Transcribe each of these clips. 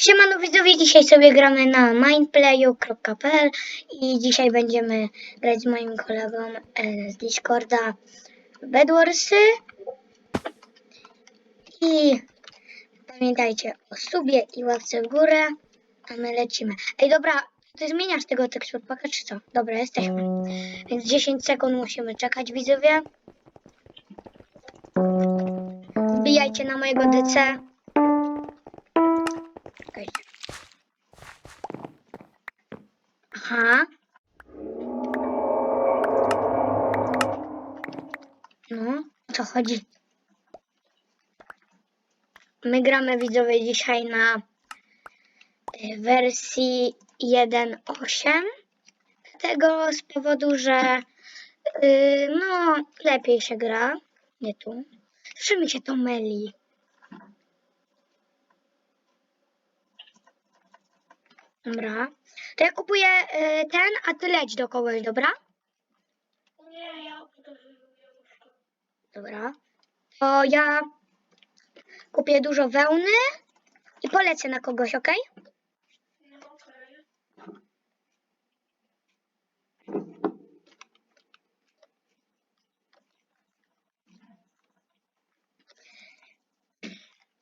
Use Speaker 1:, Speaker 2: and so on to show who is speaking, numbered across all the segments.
Speaker 1: Siemano widzowie, dzisiaj sobie gramy na mindplayu.pl i dzisiaj będziemy grać z moim kolegą e, z Discorda Bedwarsy i pamiętajcie o subie i łapce w górę, a my lecimy. Ej dobra, ty zmieniasz tego teksturpaka czy co? Dobra, jesteśmy. Więc 10 sekund musimy czekać widzowie. Wbijajcie na mojego DC. Czekajcie. Aha. No, o co chodzi? My gramy widzowie dzisiaj na y, wersji 1.8. Tego z powodu, że y, no lepiej się gra. Nie tu. Zawsze mi się to myli. Dobra. To ja kupuję y, ten, a ty leć do kogoś, dobra?
Speaker 2: Nie, ja.
Speaker 1: Dobra. To ja kupię dużo wełny i polecę na kogoś, ok?
Speaker 2: No okej.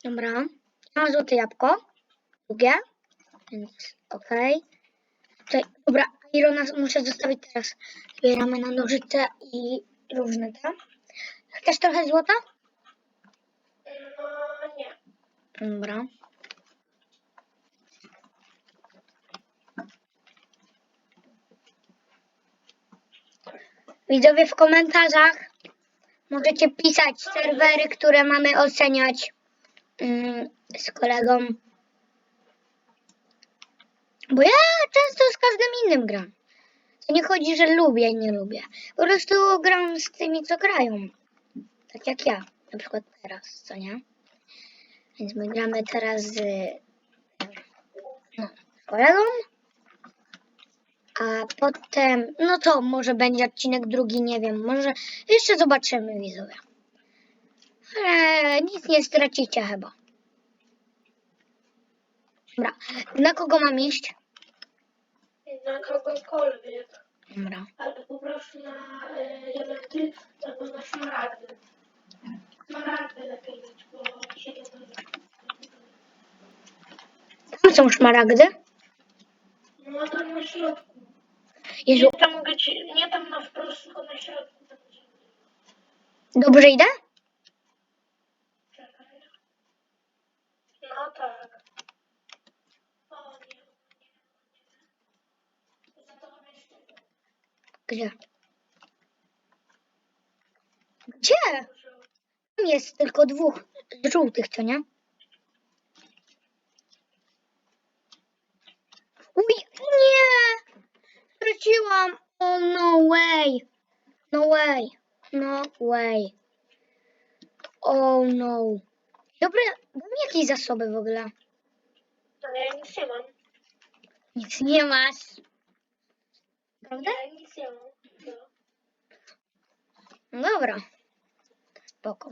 Speaker 1: Dobra. Mam złote jabłko. Drugie. Więc ok. Tutaj, dobra, Irona muszę zostawić teraz. Zbieramy na nożyce i różne te. Chcesz trochę złota?
Speaker 2: No nie.
Speaker 1: Dobra. Widzowie w komentarzach możecie pisać serwery, które mamy oceniać mm, z kolegą. Bo ja często z każdym innym gram. To nie chodzi, że lubię i nie lubię. Po prostu gram z tymi, co grają. Tak jak ja, na przykład teraz, co nie? Więc my gramy teraz z no, kolegą. A potem, no to może będzie odcinek drugi, nie wiem, może jeszcze zobaczymy widzowie. Ale nic nie stracicie chyba. Dobra, na kogo mam iść?
Speaker 2: Na kogokolwiek.
Speaker 1: Dobra.
Speaker 2: Ale po prostu na y, diamenty albo na szmaragdy. Szmaragdy lepiej mieć, bo się nie da.
Speaker 1: Tam są szmaragdy.
Speaker 2: No tam na środku.
Speaker 1: Jezu,
Speaker 2: Nie tam ci, nie tam na wprost, tylko na środku. Tam gdzie-
Speaker 1: dobrze idę?
Speaker 2: Czekaj. No tak. O nie. Za to mam jeszcze to.
Speaker 1: Gdzie? Gdzie? Tam jest tylko dwóch żółtych, co nie? Uj, nie! Straciłam! Oh, no way! No way! No way! Oh no! Dobra, mi jakieś zasoby w ogóle.
Speaker 2: Ale ja nic nie mam.
Speaker 1: Nic nie masz. Prawda?
Speaker 2: Nic nie. No.
Speaker 1: Dobra. Spoko.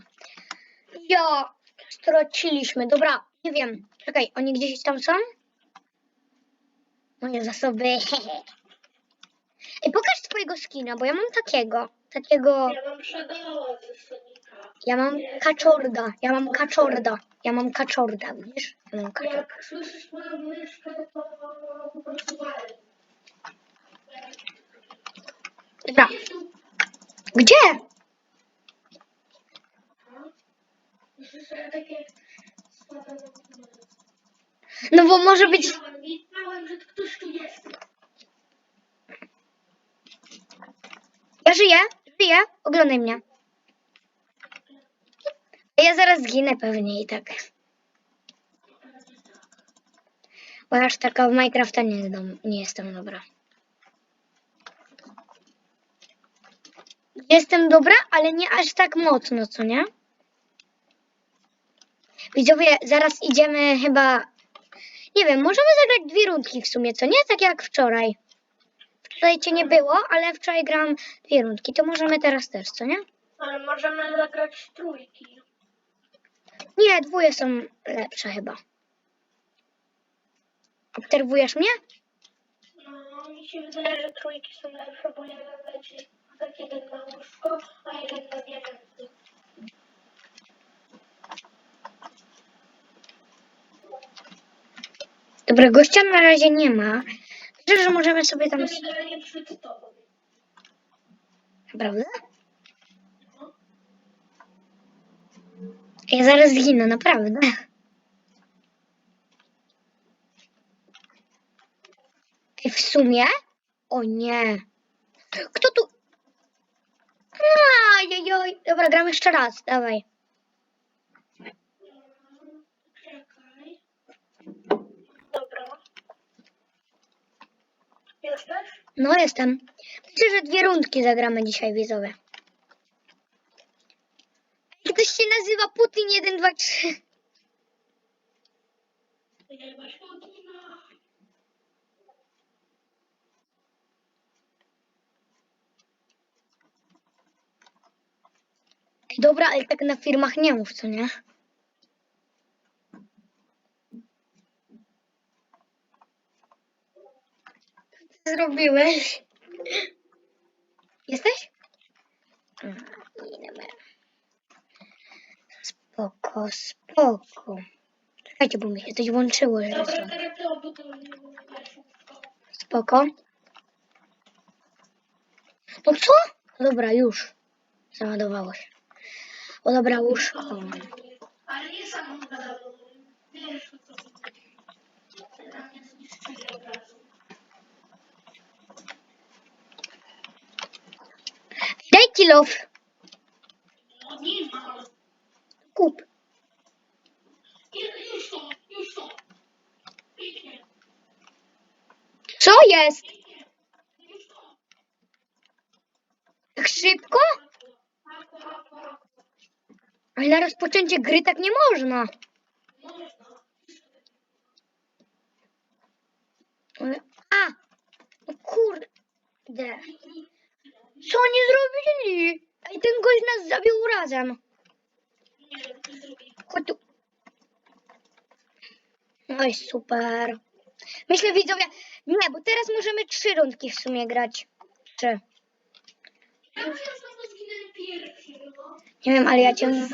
Speaker 1: Ja straciliśmy. Dobra, nie wiem. Czekaj, oni gdzieś tam są? Moje zasoby. Ej, pokaż twojego skina, bo ja mam takiego. Takiego.
Speaker 2: Ja mam przedoła ze Sonika.
Speaker 1: Ja mam kaczorda. Ja mam kaczorda. Ja mam kaczorda, widzisz? Ja mam kaczorda.
Speaker 2: Jak słyszysz moją myszkę, to po prostu walę.
Speaker 1: Dobra. Gdzie? No bo może być. Ja żyję, żyję. Oglądaj mnie. Ja zaraz zginę pewnie i tak. Bo aż taka w Minecrafta nie, nie jestem dobra. Jestem dobra, ale nie aż tak mocno, co nie? Widzowie, zaraz idziemy chyba... Nie wiem, możemy zagrać dwie rundki w sumie, co nie? Tak jak wczoraj. Wczoraj cię nie było, ale wczoraj gram dwie rundki, to możemy teraz też, co nie?
Speaker 2: Ale możemy zagrać trójki.
Speaker 1: Nie, dwóje są lepsze chyba. Obserwujesz mnie?
Speaker 2: No, mi się wydaje, że trójki są lepsze, bo jeden leci tak jeden na łóżko, a jeden na diamenty.
Speaker 1: Dobra, gościa na razie nie ma. Myślę, że możemy sobie tam...
Speaker 2: To generalnie przed tobą.
Speaker 1: Prawda? Ja zaraz zginę, naprawdę. W sumie? O nie. Kto tu? Ajajoj. Dobra, gram jeszcze raz, dawaj.
Speaker 2: Dobra. Jesteś?
Speaker 1: No jestem. Myślę, że dwie rundki zagramy dzisiaj, widzowie. Ktoś się nazywa Putin 1, 2, 3.
Speaker 2: Nie masz Putina.
Speaker 1: Ej, Dobra, ale tak na firmach nie mów, co nie? Co zrobiłeś? Jesteś? Dobra. Spoko, spoko. Czekajcie, bo mi się coś włączyło. że
Speaker 2: łóżko.
Speaker 1: Spoko. No co? Dobra, już. Załadowało się. O dobra.
Speaker 2: Ale nie samą. Wiesz, co.
Speaker 1: Daj kilof. Kup. Co jest? Tak szybko? Ale na rozpoczęcie gry tak nie można. A! Kurde. Co oni zrobili? Ej, ten gość nas zabił razem. Chodź tu. No i super. Myślę widzowie, nie, bo teraz możemy trzy rundki w sumie grać. Trzy.
Speaker 2: Ja już znowu zginęłem pierwszy, no.
Speaker 1: Nie wiem, ale ja ciągle,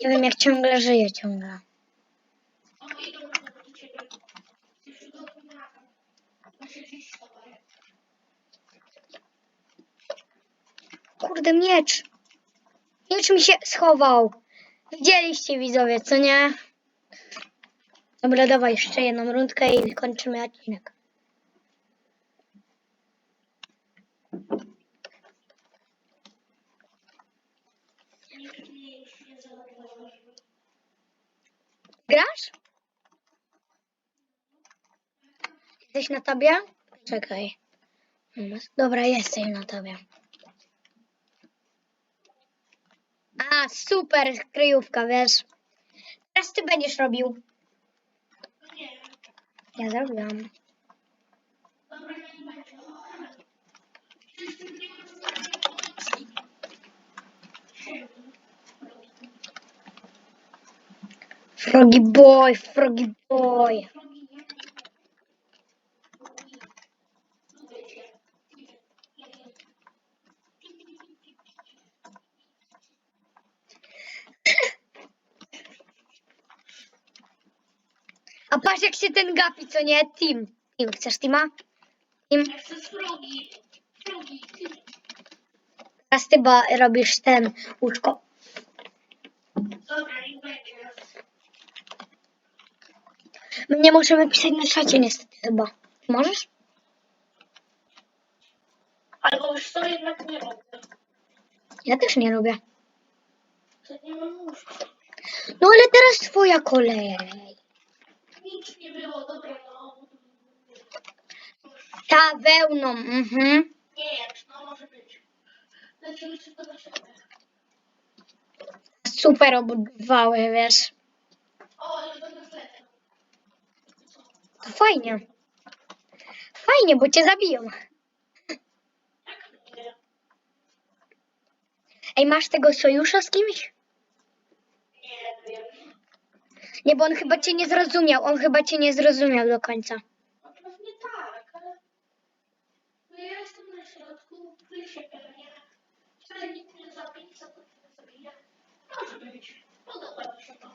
Speaker 1: nie wiem jak ciągle żyję ciągle. Kurde, miecz. Miecz mi się schował. Widzieliście widzowie, co nie? Dobra, dawaj jeszcze jedną rundkę i kończymy odcinek.
Speaker 2: Nikt mnie już nie zauważył.
Speaker 1: Grasz? Jesteś na tobie? Czekaj. Dobra, jesteś na tobie. A, super kryjówka, wiesz. Teraz ty będziesz robił. Ja zrobiłam.
Speaker 2: dobra, nie będzie. Wszyscy mnie rozmawiają.
Speaker 1: Froggy boy, froggy boy. A patrz jak się ten gapi, co nie? Team. Team, chcesz teama? Team. Teraz ty ba, robisz ten łóżko.
Speaker 2: Dobra, niech będzie.
Speaker 1: My nie możemy pisać na czacie niestety chyba. Możesz?
Speaker 2: Albo już to jednak nie robię.
Speaker 1: Ja też nie lubię.
Speaker 2: To nie mam łóżka.
Speaker 1: No ale teraz twoja kolej.
Speaker 2: Nic nie było, dobra, no.
Speaker 1: Ta wełną, mhm.
Speaker 2: Nie no może być. Lecimy szybko do siebie.
Speaker 1: Super obudowały, wiesz. Fajnie. Fajnie, bo cię zabiją. Ej, masz tego sojusza z kimś?
Speaker 2: Nie,
Speaker 1: bo on chyba cię nie zrozumiał. On chyba cię nie zrozumiał do końca.
Speaker 2: No pewnie tak, ale... No ja jestem na środku, ty się pewnie. Wtedy nikt nie. Może być. No Podoba mi się to.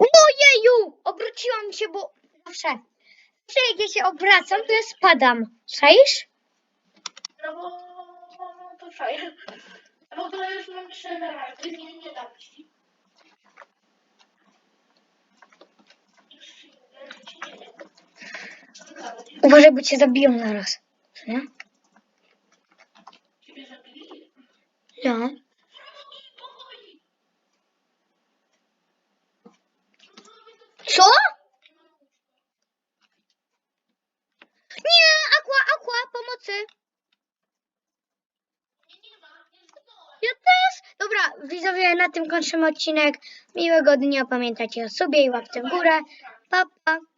Speaker 1: Ojeju! Obróciłam się, bo zawsze, zawsze jak ja się obracam, to ja spadam. Czaisz?
Speaker 2: No bo no, to czaję. W ogóle już mam trzy emeraldy, nie, nie dam ci.
Speaker 1: Uważaj, bo cię zabiją zaraz. Co Nie?
Speaker 2: ciebie zabili.
Speaker 1: Ja.
Speaker 2: Powoli.
Speaker 1: Co? Nie, aqua, aqua, pomocy.
Speaker 2: Nie, nie ma, nie zginąłem.
Speaker 1: Ja też. Dobra, widzowie, na tym kończymy odcinek. Miłego dnia, pamiętajcie o sobie i łapce w górę. Pa, pa.